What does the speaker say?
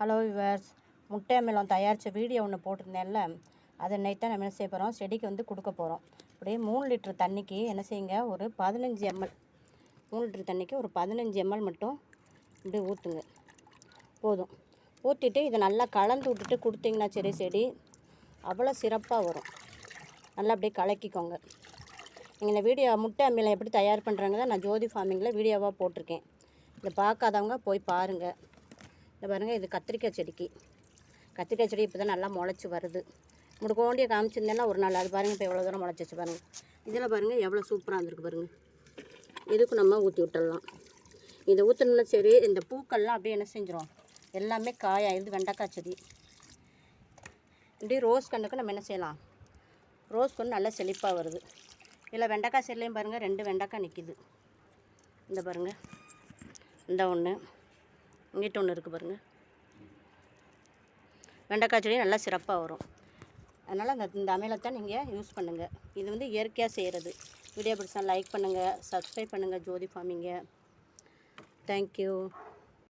Hello viewers முட்டை அமிலம் தயாரித்த வீடியோ ஒன்று போட்டிருந்தேன்ல. அதை நைட் தான் நம்ம என்ன செய்ய போகிறோம் செடிக்கு வந்து கொடுக்க போகிறோம் அப்படியே மூணு லிட்டர் தண்ணிக்கு என்ன செய்யுங்க? ஒரு பதினஞ்சு எம்எல். மூணு லிட்டர் தண்ணிக்கு ஒரு பதினஞ்சு எம்எல் மட்டும் இப்படி ஊற்றுங்க போதும். ஊற்றிட்டு இதை நல்லா கலந்து விட்டுட்டு கொடுத்தீங்கன்னா செடி செடி அவ்வளோ சிறப்பாக வரும். நல்லா அப்படியே கலக்கிக்கோங்க. நீங்கள் இந்த வீடியோ முட்டை அம்மியில் எப்படி தயார் பண்ணுறாங்க தான் நான் ஜோதி ஃபார்மிங்கில் வீடியோவாக போட்டிருக்கேன். இதை பார்க்காதவங்க போய் பாருங்கள் இந்த பாருங்கள் இது கத்திரிக்காய் செடிக்கு. கத்திரிக்காய் செடி இப்போ தான் நல்லா முளைச்சி வருது. முடுக்கோண்டிய காமிச்சிருந்தேன்னா ஒரு நாள் அது பாருங்கள் இப்போ எவ்வளோ தூரம் முளைச்சிச்சு பாருங்கள் இதில் பாருங்கள் எவ்வளோ சூப்பராக இருந்திருக்கு பாருங்கள் இதுக்கு நம்ம ஊற்றி விட்டுடலாம். இதை ஊற்றணும்னா சரி இந்த பூக்கள்லாம் அப்படியே என்ன செஞ்சிடும் எல்லாமே காயாயிருது வெண்டைக்காய் செடி. இப்படி ரோஸ் கண்ணுக்கு நம்ம என்ன செய்யலாம்? ரோஸ் கன்று நல்லா செழிப்பாக வருது. இதில் வெண்டைக்காய் செடிலையும் பாருங்கள் ரெண்டு வெண்டைக்காய் நிற்கிது இந்த பாருங்கள் இந்த ஒன்று இங்கிட்ட ஒன்று இருக்குது பாருங்கள் வெண்டைக்காய் செடி நல்லா சிறப்பாக வரும். அதனால் அந்த இந்த அமையலத்தை நீங்கள் யூஸ் பண்ணுங்கள் இது வந்து இயற்கையாக செய்கிறது வீடியோ பிடிச்சா லைக் பண்ணுங்கள் சப்ஸ்கிரைப் பண்ணுங்கள் ஜோதி ஃபார்மிங்க தேங்க்யூ